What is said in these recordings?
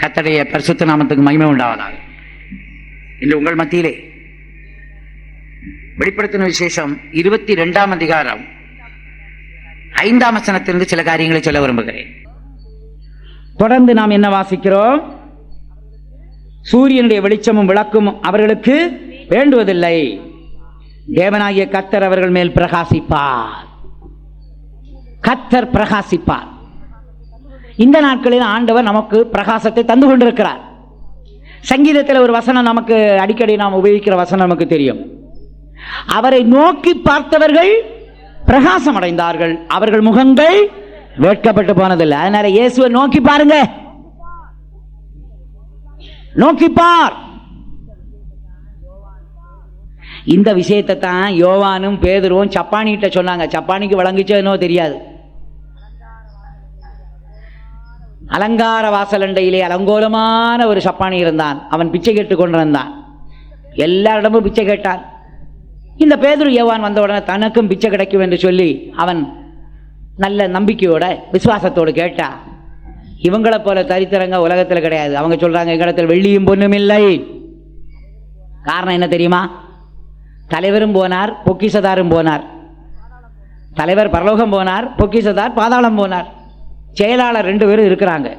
கத்தடைய பரிசுத்த நாமத்துக்கு மகிமை உண்டாவதாக. இன்று உங்கள் மத்தியிலே வெளிப்படுத்தின விசேஷம் இருபத்தி ரெண்டாம் அதிகாரம் ஐந்தாம் வசனத்திலிருந்து சில காரியங்களை சொல்ல விரும்புகிறேன். தொடர்ந்து நாம் என்ன வாசிக்கிறோம்? சூரியனுடைய வெளிச்சமும் விளக்கும் அவர்களுக்கு வேண்டுவதில்லை. தேவனாகிய கத்தர் அவர்கள் மேல் பிரகாசிப்பார். கத்தர் பிரகாசிப்பார். இந்த நாட்களில் ஆண்டவர் நமக்கு பிரகாசத்தை தந்து கொண்டிருக்கிறார். சங்கீதத்தில் ஒரு வசனம் நமக்கு அடிக்கடி நாம் உபயோகிக்கிற வசனம் நமக்கு தெரியும். அவரை நோக்கி பார்த்தவர்கள் பிரகாசம் அடைந்தார்கள். அவர்கள் முகங்கள் வேட்கப்பட்டு போனதில்லை. அதனால இயேசுவை நோக்கி பாருங்க. நோக்கி பார். இந்த விஷயத்தை தான் யோவானும் பேதுருவும் சப்பானிகிட்ட சொன்னாங்க. சப்பானிக்கு வழங்கிச்சோ என்னவோ தெரியாது. அலங்கார வாசலண்டையிலே அலங்கோலமான ஒரு சப்பானி இருந்தான். அவன் பிச்சை கேட்டு கொண்டிருந்தான். எல்லாரிடமும் பிச்சை கேட்டான். இந்த பேதுரு ஏவான் வந்த உடனே தனக்கும் பிச்சை கிடைக்கும் என்று சொல்லி அவன் நல்ல நம்பிக்கையோட விசுவாசத்தோடு கேட்டா. இவங்களை போல தரித்திரங்க உலகத்தில் கிடையாது. அவங்க சொல்கிறாங்க எங்களிடத்தில் வெள்ளியும் பொண்ணும் இல்லை. காரணம் என்ன தெரியுமா? தலைவரும் போனார் பொக்கிசதாரும் போனார். தலைவர் பரலோகம் போனார் பொக்கிசதார் பாதாளம் போனார். செயலாளர் ரெண்டு பேரும் இருக்கிறாங்க.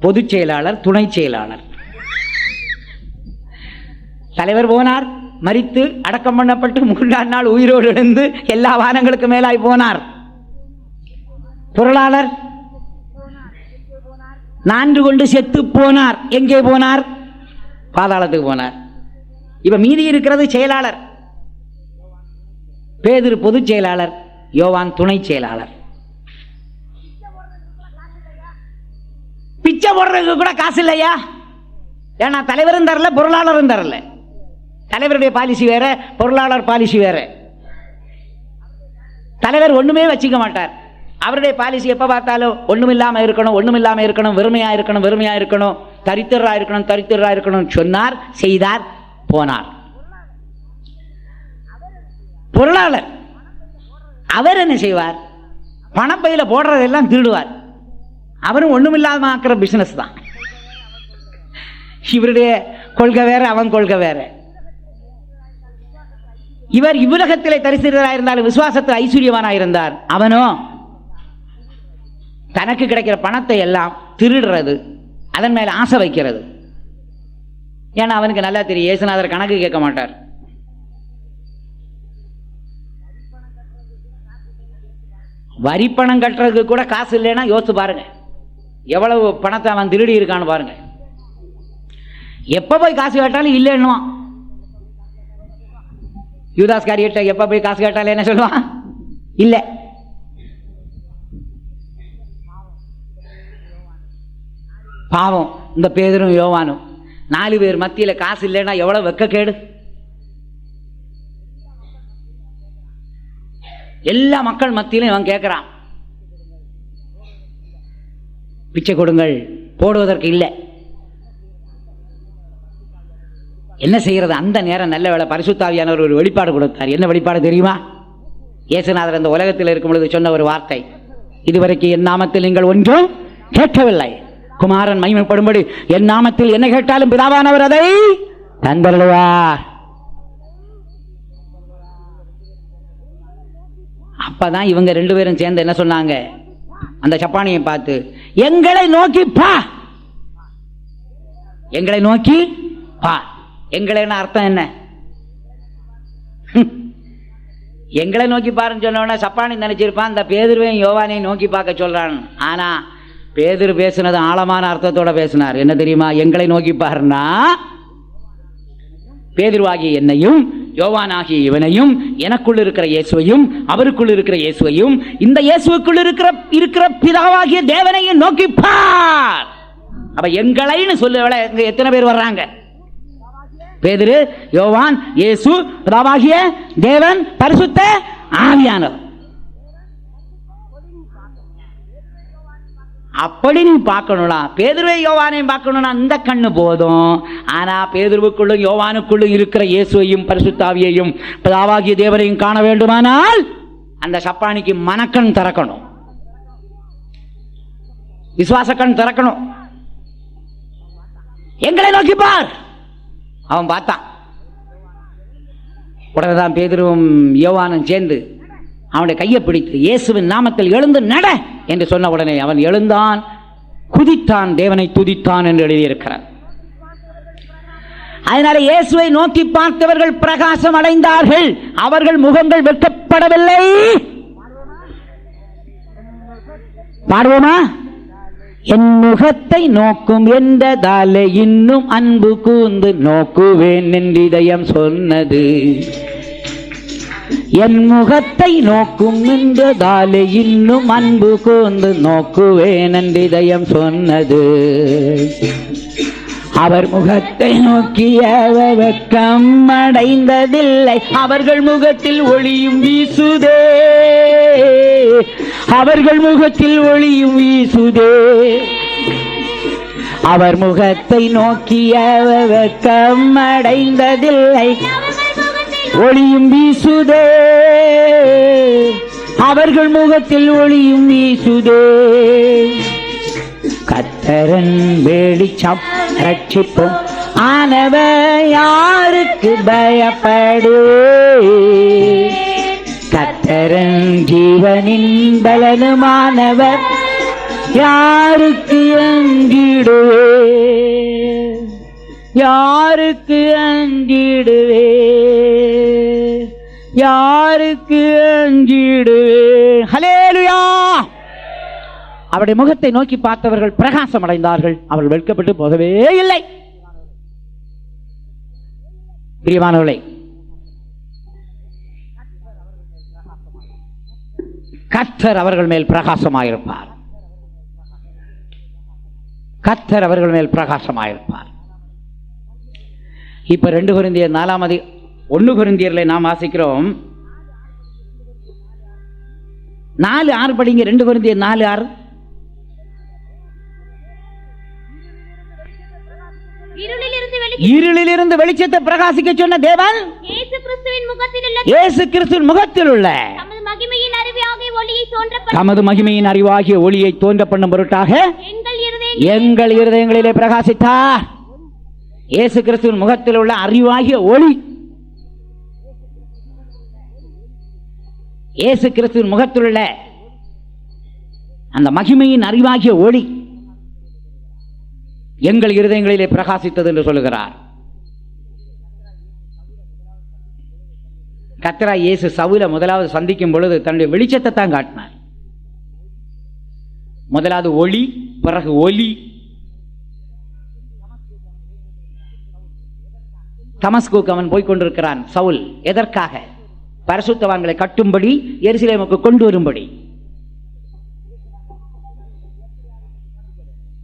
பொதுச் செயலாளர் துணை செயலாளர். தலைவர் போனார் மறித்து அடக்கம் பண்ணப்பட்டு மூன்றாம் நாள் உயிரோடு எழுந்து எல்லா வானங்களுக்கு மேலாய் போனார். பொருளாளர் நான்கு கொண்டு செத்து போனார். எங்கே போனார்? பாதாளத்துக்கு போனார். இப்ப மீதி இருக்கிறது செயலாளர். பேதிரு பொதுச் செயலாளர் யோவான் துணை செயலாளர். பிச்சை போடுறதுக்கு கூட காசு இல்லையா? ஏன்னா தலைவரும் தரல பொருளாளரும் தரல. தலைவருடைய பாலிசி வேற பொருளாளர் பாலிசி வேற. தலைவர் ஒண்ணுமே வச்சுக்க மாட்டார். அவருடைய பாலிசி எப்ப பார்த்தாலும் ஒண்ணும் இருக்கணும் ஒண்ணும் இருக்கணும் வெறுமையா இருக்கணும் வெறுமையா இருக்கணும் தரித்திரா இருக்கணும் தரித்திரா இருக்கணும் சொன்னார் செய்தார் போனார். பொருளாளர் அவர் என்ன செய்வார்? பணப்பையில போடுறதெல்லாம் திருடுவார். அவரும் ஒண்ணுமில்லாம ஆக்குற பிஸ்னஸ் தான். இவருடைய கொள்கை வேற அவன் கொள்கை வேற. இவர் இவ்வுலகத்திலே தரிசனராயிருந்தாலும் விசுவாசத்தில் ஐஸ்வர்யவானாக இருந்தார். அவனோ தனக்கு கிடைக்கிற பணத்தை எல்லாம் திருடுறது அதன் மேல ஆசை வைக்கிறது. ஏன்னா அவனுக்கு நல்லா தெரியும் இயேசுநாதர் கணக்கு கேட்க மாட்டார். வரி பணம் கட்டுறதுக்கு கூட காசு இல்லைன்னா யோசிச்சு பாருங்கள் எவ்வளவு பணத்தை அவன் திருடி இருக்கான்னு பாருங்க. எப்போ போய் காசு கேட்டாலும் இல்லைன்னுவான் யூதாஸ் காரியட்ட எப்போ போய் காசு கேட்டாலும் என்ன சொல்லுவான்? இல்லை. பாவம் இந்த பேதரும் யோவானும். நாலு பேர் மத்தியில் காசு இல்லைன்னா எவ்வளவு வெக்கக்கேடு? எல்லா மக்கள் மத்தியிலும் இவன் கேட்குறான் பிச்சை கொடுங்கள். போடுவதற்கு இல்லை. என்ன செய்யறது அந்த நேரம் நல்ல வேலை பரிசுத்தாவியானவர் ஒரு வெளிப்பாடு கொடுத்தார். என்ன வெளிப்பாடு தெரியுமா? இயேசுநாதர் அந்த உலகத்தில் இருக்கும் பொழுது சொன்ன ஒரு வார்த்தை. இதுவரைக்கும் என் நாமத்தில் நீங்கள் ஒன்றும் கேட்கவில்லை. குமாரன் மகிமைப்படும்படி என் நாமத்தில் என்ன கேட்டாலும் பிதாவானவர் அதை தந்தருவார் அப்பதான் இவங்க ரெண்டு பேரும் சேர்ந்து என்ன சொன்னாங்க? அந்த சப்பானியை பார்த்து எங்களை நோக்கி பா. எங்களை நோக்கி பா. எங்களைன்னு அர்த்தம் என்ன? எங்களை நோக்கி பாருன்னு சொன்ன சப்பானி நினைச்சிருப்பான். இந்த பேதுருவையும் யோவானையும் நோக்கி பார்க்க சொல்றான். ஆனா பேதுரு பேசுனது ஆழமான அர்த்தத்தோட பேசினார். என்ன தெரியுமா? எங்களை நோக்கி பாருன்னா பேதிருவாகி என்னையும் யோவானாகிய இவனையும் எனக்குள் இருக்கிற இயேசுவையும் அவருக்குள் இருக்கிற இயேசுவையும் இந்த இயேசுவுக்குள் இருக்கிற இருக்கிற பிதாவாகிய தேவனையும் நோக்கிப்பார் அவ அப்ப எங்களைன்னு சொல்ல எத்தனை பேர் வர்றாங்க? பேதிரு யோவான் இயேசு பிதாவாகிய தேவன் பரிசுத்த ஆவியானவர். அப்படி நீ பார்க்கணும்னா பேதுருவை யோவானையும் பார்க்கணும்னா இந்த கண்ணு போதும். ஆனால் பேதுருவுக்குள்ளும் யோவானுக்குள்ளும் இருக்கிற இயேசுவையும் பரிசுத்தாவியையும் பிதாவாகிய தேவரையும் காண வேண்டுமானால் அந்த சப்பானிக்கு மனக்கண் திறக்கணும். விசுவாச கண் திறக்கணும். எங்களை நோக்கி பார். அவன் பார்த்தான். உடனே தான் பேதுருவும் யோவானும் சேர்ந்து அவனுடைய கையை பிடித்து இயேசுவின் நாமத்தில் எழுந்து நட என்று சொன்ன உடனே அவன் எழுந்தான். குதித்தான் தேவனை துதித்தான் என்று எழுதியிருக்கிறார். அதனால இயேசுவை நோக்கி பார்த்தவர்கள் பிரகாசம் அடைந்தார்கள். அவர்கள் முகங்கள் வெட்கப்படவில்லை. பாடுவோமா? என் முகத்தை நோக்கும் என்றதாலே இன்னும் அன்பு கூந்து நோக்குவேன் என்று இதயம் சொன்னது. என் முகத்தை நோக்கும் நின்றதாலே இன்னும் அன்பு கூர்ந்து நோக்குவேன் என்று இதயம் சொன்னது. அவர் முகத்தை நோக்கிய வெக்கம் அடைந்ததில்லை. அவர்கள் முகத்தில் ஒளியும் வீசுதே. அவர்கள் முகத்தில் ஒளியும் வீசுதே. அவர் முகத்தை நோக்கிய வெக்கம் அடைந்ததில்லை. ஒளியும் வீசுதே. அவர்கள் முகத்தில் ஒளியும் வீசுதே. கத்தரன் வேடிச்சம் ரட்சிப்போம். ஆனவ யாருக்கு பயப்படு? கத்தரன் ஜீவனின் பலனுமானவர் யாருக்கு அங்கிடுவே? யாருக்கு அஞ்சிடுவே? யாருக்கு அஞ்சிடுவே? ஹலேலுயா அவருடைய முகத்தை நோக்கி பார்த்தவர்கள் பிரகாசம் அடைந்தார்கள். அவர்கள் வெட்கப்பட்டு போகவே இல்லை. பிரியமானவர்களே கத்தர் அவர்கள் மேல் பிரகாசமாயிருப்பார். கத்தர் அவர்கள் மேல் பிரகாசமாயிருப்பார். இப்ப ரெண்டு குருந்தியர் நாலாம் அதி ஒன்னு குருந்தியர்ல நாம் வாசிக்கிறோம் நாலு ஆறு படிங்க ரெண்டு குருந்தியர் நாலு ஆறு. இருளிலிருந்து வெளி இருளிலிருந்து வெளிச்சத்தை பிரகாசிக்க சொன்ன தேவன் இயேசு கிறிஸ்துவின் முகத்தில் உள்ள தமது மகிமையின் அறிவாகிய ஒளியை தோன்ற பண்ணும் பொருட்டாக எங்கள் இருதயங்களிலே பிரகாசித்தார். இயேசு கிறிஸ்துவின் முகத்தில் உள்ள அறிவாகிய ஒளி. இயேசு கிறிஸ்துவின் முகத்தில் உள்ள அந்த மகிமையின் அறிவாகிய ஒளி எங்கள் இருதயங்களிலே பிரகாசித்தது என்று சொல்லுகிறார். கத்தரா இயேசு சவுல முதலாவது சந்திக்கும் பொழுது தன்னுடைய வெளிச்சத்தை தான் காட்டினார். முதலாவது ஒளி பிறகு ஒலி தமஸ்குக்கு அவன் போய் கொண்டிருக்கிறான். சவுல் எதற்காக? பரசுத்தவான்களை கட்டும்படி எருசலேமுக்கு கொண்டு வரும்படி.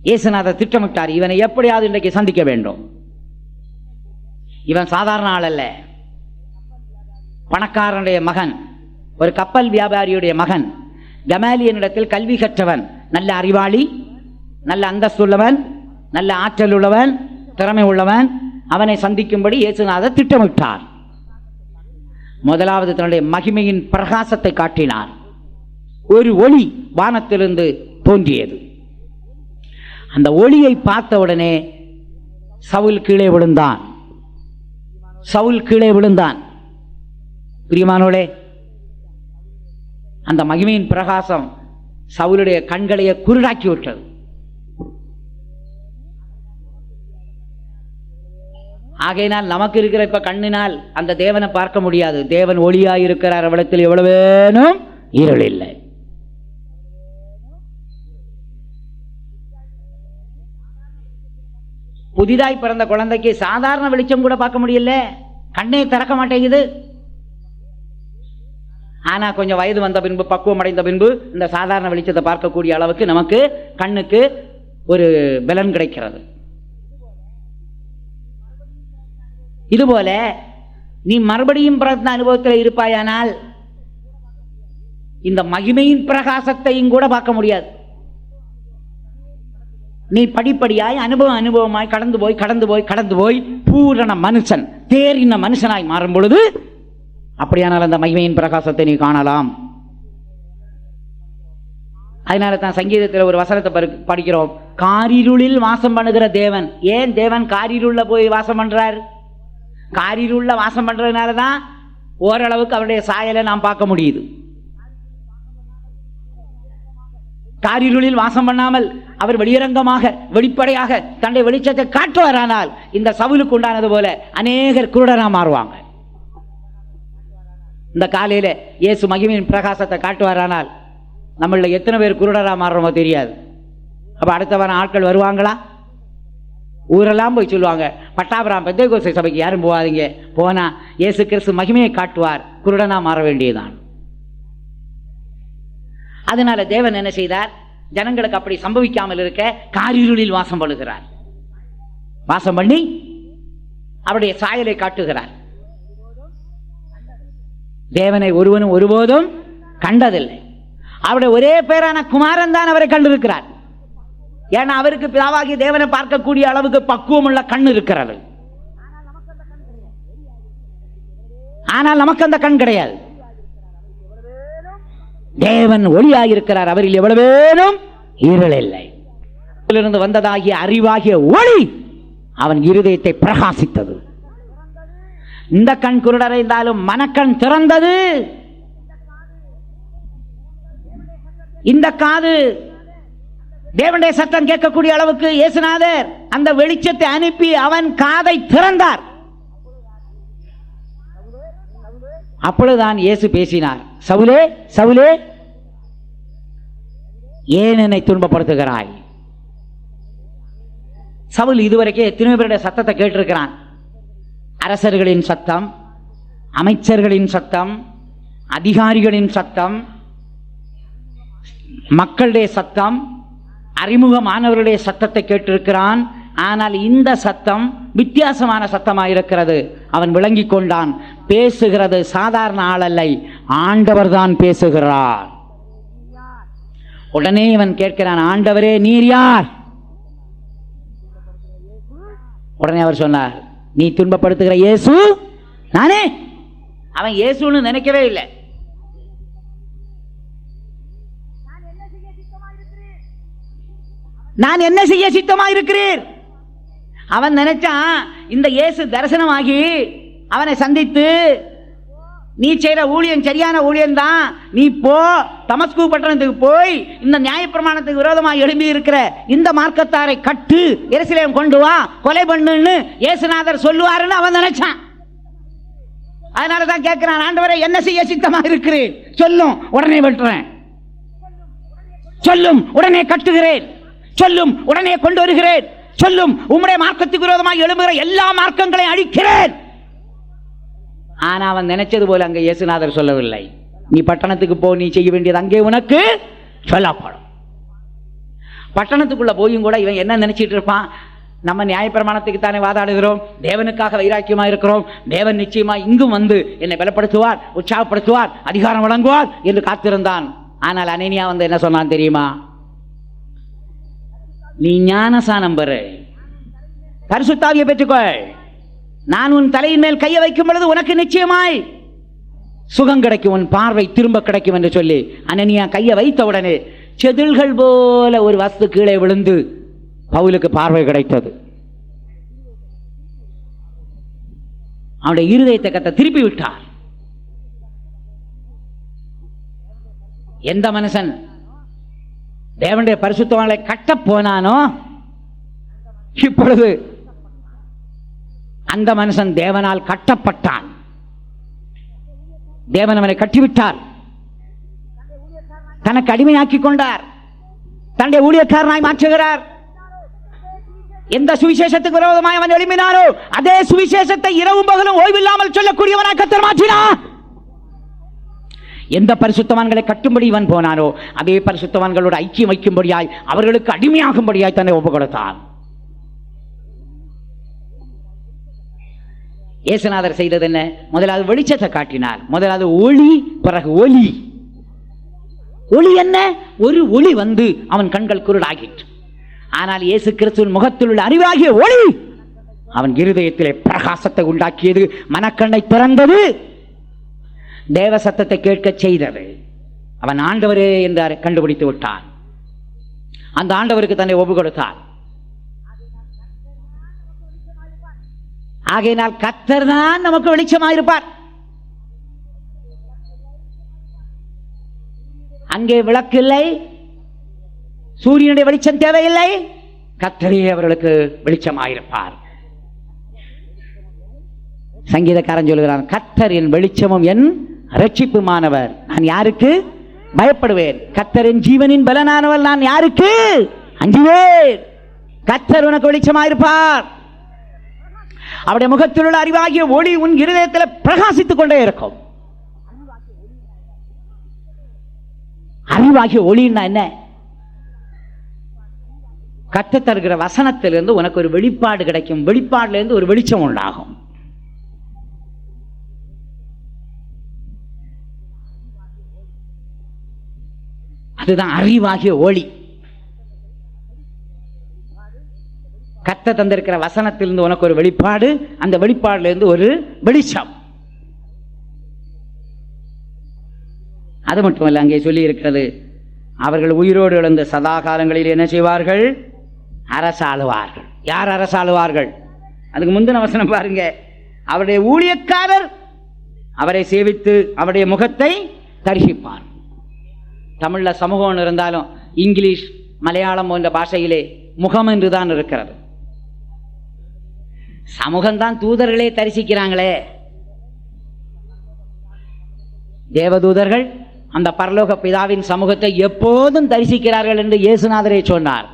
இயேசுநாதர் திட்டமிட்டார் இவனை எப்படியாவது இன்றைக்கு சந்திக்க வேண்டும். இவன் சாதாரண ஆள் அல்ல. பணக்காரனுடைய மகன் ஒரு கப்பல் வியாபாரியுடைய மகன் கமாலியனிடத்தில் கல்வி கற்றவன் நல்ல அறிவாளி நல்ல அந்தஸ்துள்ளவன் நல்ல ஆற்றல் உள்ளவன் திறமை உள்ளவன் அவனை சந்திக்கும்படி இயேசுநாதர் திட்டமிட்டார். முதலாவது தன்னுடைய மகிமையின் பிரகாசத்தை காட்டினார். ஒரு ஒளி வானத்திலிருந்து தோன்றியது. அந்த ஒளியை பார்த்த உடனே சவுல் கீழே விழுந்தான். சவுல் கீழே விழுந்தான். பிரியமானோளே அந்த மகிமையின் பிரகாசம் சவுலுடைய கண்களையே குருடாக்கி விட்டது. ஆகையினால் நமக்கு இருக்கிற இப்போ கண்ணினால் அந்த தேவனை பார்க்க முடியாது. தேவன் ஒளியாக இருக்கிறார் அவளத்தில் வேணும் இருள் இல்லை. புதிதாய் பிறந்த குழந்தைக்கு சாதாரண வெளிச்சம் கூட பார்க்க முடியல. கண்ணே திறக்க மாட்டேங்குது. ஆனால் கொஞ்சம் வயது வந்த பின்பு பக்குவம் அடைந்த பின்பு இந்த சாதாரண வெளிச்சத்தை பார்க்கக்கூடிய அளவுக்கு நமக்கு கண்ணுக்கு ஒரு பலன் கிடைக்கிறது. இதுபோல நீ மறுபடியும் பிறந்த அனுபவத்தில் இருப்பாயானால் இந்த மகிமையின் பிரகாசத்தையும் கூட பார்க்க முடியாது. நீ படிப்படியாய் அனுபவம் அனுபவமாய் கடந்து போய் கடந்து போய் கடந்து போய் பூரண மனுஷன் தேறின மனுஷனாய் மாறும் பொழுது அப்படியானால் அந்த மகிமையின் பிரகாசத்தை நீ காணலாம். அதனால தான் சங்கீதத்தில் ஒரு வசனத்தை பரு- படிக்கிறோம். காரிருளில் வாசம் பண்ணுகிற தேவன். ஏன் தேவன் காரிருள்ள போய் வாசம் பண்றார்? காரிருளில் வாசம் பண்ணுறதுனால தான் ஓரளவுக்கு அவருடைய சாயலை நாம் பார்க்க முடியுது. காரிருளில் வாசம் பண்ணாமல் அவர் வெளியரங்கமாக வெளிப்படையாக தன்னுடைய வெளிச்சத்தை காட்டுவாரானால் இந்த சவுலுக்கு உண்டானது போல அநேகர் குருடராக மாறுவாங்க. இந்த காலையில் இயேசு மகிமையின் பிரகாசத்தை காட்டுவாரானால் நம்மள எத்தனை பேர் குருடராக மாறுறோமோ தெரியாது. அப்போ அடுத்த வாரம் ஆட்கள் வருவாங்களா? ஊரெல்லாம் போய் சொல்லுவாங்க. பட்டாபுரம் பெந்தைகோசை சபைக்கு யாரும் போகாதீங்க. போனா இயேசு கிறிஸ்து மகிமையை காட்டுவார். குருடனா மாற வேண்டியதுதான். அதனால தேவன் என்ன செய்தார்? ஜனங்களுக்கு அப்படி சம்பவிக்காமல் இருக்க காரிருளில் வாசம் பண்ணுகிறார். வாசம் பண்ணி அவருடைய சாயலை காட்டுகிறார். தேவனை ஒருவனும் ஒருபோதும் கண்டதில்லை. அவருடைய ஒரே பேரான குமாரன் தான் அவரை கண்டிருக்கிறார். ஏன்னா அவருக்கு பிதாவாகிய தேவனை பார்க்கக்கூடிய அளவுக்கு பக்குவம் உள்ள கண் இருக்கிறது. ஆனால் நமக்கு அந்த கண் கிடையாது. தேவன் ஒளியாயிருக்கிறார். அவரில் எவ்வளவேனும் இருள் இல்லை. இருந்து வந்ததாகிய அறிவாகிய ஒளி அவன் இருதயத்தை பிரகாசித்தது. இந்த கண் குருடரைந்தாலும் மனக்கண் திறந்தது. இந்த காது. தேவனுடைய சத்தம் கேட்கக்கூடிய அளவுக்கு இயேசுநாதர் அந்த வெளிச்சத்தை அனுப்பி அவன் காதை திறந்தார். அப்பொழுதுதான் இயேசு பேசினார் சவுலே சவுலே ஏன் என்னை துன்பப்படுத்துகிறாய்? சவுல் இதுவரைக்கே எத்தனை பேருடைய சத்தத்தை கேட்டிருக்கிறான். அரசர்களின் சத்தம் அமைச்சர்களின் சத்தம் அதிகாரிகளின் சத்தம் மக்களுடைய சத்தம் அறிமுகமானவருடைய சத்தத்தை கேட்டிருக்கிறான். ஆனால் இந்த சத்தம் வித்தியாசமான சத்தமாக இருக்கிறது அவன் விளங்கிக் கொண்டான். பேசுகிறது சாதாரண ஆளல்லை. ஆண்டவர் தான் பேசுகிறார். உடனே இவன் கேட்கிறான் ஆண்டவரே நீர் யார்? உடனே அவர் சொன்னார் நீ துன்பப்படுத்துகிற இயேசு? நானே. அவன் இயேசுன்னு நினைக்கவே இல்லை. நான் என்ன செய்ய சித்தமா இருக்கிறீர்? அவன் நினைச்சான் இந்த இயேசு தரிசனமாகி அவனை சந்தித்து நீ செய்யற ஊழியம் சரியான ஊழியம் தான் நீ போ தமஸ்கு பட்டணத்துக்கு போய் இந்த நியாயப்பிரமாணத்துக்கு விரோதமாக எழும்பி இருக்கிற இந்த மார்க்கத்தாரை கட்டு எருசலேம் கொண்டு வா கொலை பண்ணுன்னு இயேசுநாதர் சொல்லுவாருன்னு அவன் நினைச்சான். அதனால தான் கேட்கிறான் ஆண்டவரை என்ன செய்ய சித்தமாக இருக்கிறேன் சொல்லும் உடனே வெட்டுறேன். சொல்லும் உடனே கட்டுகிறேன். சொல்லும் உடனே கொண்டு வருகிறேன். சொல்லும் உம்முடைய மார்க்கத்துக்கு விரோதமாக எழும்புகிற எல்லா மார்க்கங்களையும் அழிக்கிறேன். ஆனா அவன் நினைச்சது போல அங்க இயேசுநாதர் சொல்லவில்லை. நீ பட்டணத்துக்கு போ நீ செய்ய வேண்டியது அங்கே உனக்கு சொல்லப்படும். பட்டணத்துக்குள்ள போயும் கூட இவன் என்ன நினைச்சிட்டு இருப்பான்? நம்ம நியாயப்பிரமாணத்துக்கு தானே வாதாடுகிறோம். தேவனுக்காக வைராக்கியமாக இருக்கிறோம். தேவன் நிச்சயமா இங்கும் வந்து என்னை பலப்படுத்துவார் உற்சாகப்படுத்துவார் அதிகாரம் வழங்குவார் என்று காத்திருந்தான். ஆனால் அனேனியா வந்து என்ன சொன்னான் தெரியுமா? நீ ஞானசானம் நம்பரு பரிசுத்தாவியை பெற்றுக்கொள். நான் உன் தலையின் மேல் கையை வைக்கும் பொழுது உனக்கு நிச்சயமாய் சுகம் கிடைக்கும் உன் பார்வை திரும்ப கிடைக்கும் என்று சொல்லி அனனியா கையை வைத்த உடனே செதில்கள் போல ஒரு வஸ்து கீழே விழுந்து பவுலுக்கு பார்வை கிடைத்தது. அவனுடைய இருதயத்தை கத்த திருப்பி விட்டார். எந்த மனுஷன் தேவனுடைய பரிசுத்தவான்களை கட்ட போனானோ? இப்பொழுது அந்த மனுஷன் தேவனால் கட்டப்பட்டான். தேவன் அவனை கட்டிவிட்டார். தனக்கு அடிமையாக்கி கொண்டார். தன்னுடைய ஊழியக்காரனாய் மாற்றுகிறார். எந்த சுவிசேஷத்துக்கு விரோதமாய் அவன் எழுப்பினாரோ அதே சுவிசேஷத்தை இரவும் பகலும் ஓய்வில்லாமல் சொல்லக்கூடியவனாக கத்தர் மாற்றினார். எந்த பரிசுத்தவான்களை கட்டும்படி இவன் போனானோ அதே பரிசுத்தவான்களோடு ஐக்கியம் வைக்கும்படியாய் அவர்களுக்கு அடிமையாகும்படியாய் தன்னை ஒப்பு கொடுத்தான் இயேசுநாதர் செய்தது என்ன? முதலாவது வெளிச்சத்தை காட்டினார். முதலாவது ஒளி பிறகு ஒளி. ஒளி என்ன? ஒரு ஒளி வந்து அவன் கண்கள் குருடாகிற்று. ஆனால் இயேசு கிறிஸ்துவின் முகத்தில் உள்ள அறிவாகிய ஒளி அவன் இருதயத்திலே பிரகாசத்தை உண்டாக்கியது மனக்கண்ணை திறந்தது. தேவ சத்தத்தை கேட்கச் செய்தது அவன் ஆண்டவரே என்று கண்டுபிடித்து விட்டான். அந்த ஆண்டவருக்கு தன்னை ஒப்பு கொடுத்தார். ஆகையினால் கத்தர் தான் நமக்கு வெளிச்சமாயிருப்பார் அங்கே விளக்கு இல்லை. சூரியனுடைய வெளிச்சம் தேவையில்லை. கத்தரே அவர்களுக்கு வெளிச்சமாயிருப்பார். சங்கீதக்காரன் சொல்கிறான் கத்தரின் வெளிச்சமும் என் ரட்சிப்புமானவர். நான் யாருக்கு? பயப்படுவேன். கத்தரின் ஜீவனின் பலனானவர் நான் யாருக்கு? அஞ்சுவேன். கத்தர் உனக்கு வெளிச்சமாயிருப்பார் அவருடைய முகத்தில் உள்ள அறிவாகிய ஒளி உன் இருதயத்தில் பிரகாசித்துக் கொண்டே இருக்கும். அறிவாகிய ஒளின்னா என்ன? கத்து தருகிற வசனத்திலிருந்து உனக்கு ஒரு வெளிப்பாடு கிடைக்கும். வெளிப்பாடுலேருந்து ஒரு வெளிச்சம் உண்டாகும். அதுதான் அறிவாகிய ஒளி. கத்த தந்திருக்கிற வசனத்திலிருந்து உனக்கு ஒரு வெளிப்பாடு அந்த வெளிப்பாடுல இருந்து ஒரு வெளிச்சம். அது மட்டும் இல்லை அங்கே சொல்லி இருக்கிறது அவர்கள் உயிரோடு எழுந்த சதா காலங்களில் என்ன செய்வார்கள்? அரசாளுவார்கள். யார் அரசாளுவார்கள்? அதுக்கு முந்தின வசனம் பாருங்க. அவருடைய ஊழியக்காரர் அவரை சேவித்து அவருடைய முகத்தை தரிசிப்பார். தமிழில் சமூகம் இருந்தாலும் இங்கிலீஷ் மலையாளம் போன்ற பாஷையிலே முகம் என்று தான் இருக்கிறது. சமூகம்தான் தூதர்களே தரிசிக்கிறாங்களே. தேவதூதர்கள் அந்த பரலோக பிதாவின் சமூகத்தை எப்போதும் தரிசிக்கிறார்கள் என்று இயேசுநாதரே சொன்னார்.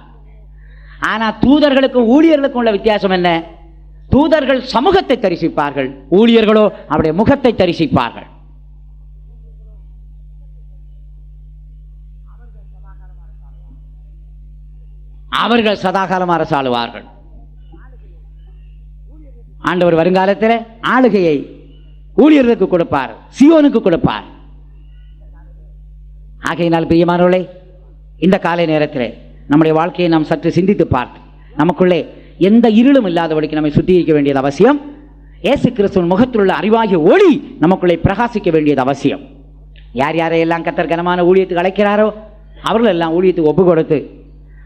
ஆனால் தூதர்களுக்கும் ஊழியர்களுக்கும் உள்ள வித்தியாசம் என்ன? தூதர்கள் சமூகத்தை தரிசிப்பார்கள். ஊழியர்களோ அவருடைய முகத்தை தரிசிப்பார்கள். அவர்கள் சதாகாலம் அரசாளுவார்கள். ஆண்டவர் வருங்காலத்தில் ஆளுகையை ஊழியர்களுக்கு கொடுப்பார் சியோனுக்கு கொடுப்பார். ஆகையினால் பிரியமானவர்களே இந்த காலை நேரத்தில் நம்முடைய வாழ்க்கையை நாம் சற்று சிந்தித்து பார்த்து நமக்குள்ளே எந்த இருளும் இல்லாதபடிக்கு நம்மை சுத்திகரிக்க வேண்டியது அவசியம். ஏசு கிறிஸ்துவின் முகத்தில் உள்ள அறிவாகிய ஒளி நமக்குள்ளே பிரகாசிக்க வேண்டியது அவசியம். யார் யாரையெல்லாம் கத்தர் கனமான ஊழியத்துக்கு அழைக்கிறாரோ அவர்கள் எல்லாம் ஊழியத்துக்கு ஒப்பு கொடுத்து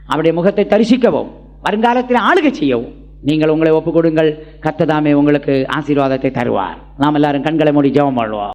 அவருடைய முகத்தை தரிசிக்கவும் வருங்காலத்தில் ஆளுகை செய்யவும். நீங்கள் உங்களை ஒப்புக்கொடுங்கள். கத்ததாமே உங்களுக்கு ஆசீர்வாதத்தை தருவார். நாம் எல்லாரும் கண்களை மூடி ஜெபம் பண்ணுவோம்.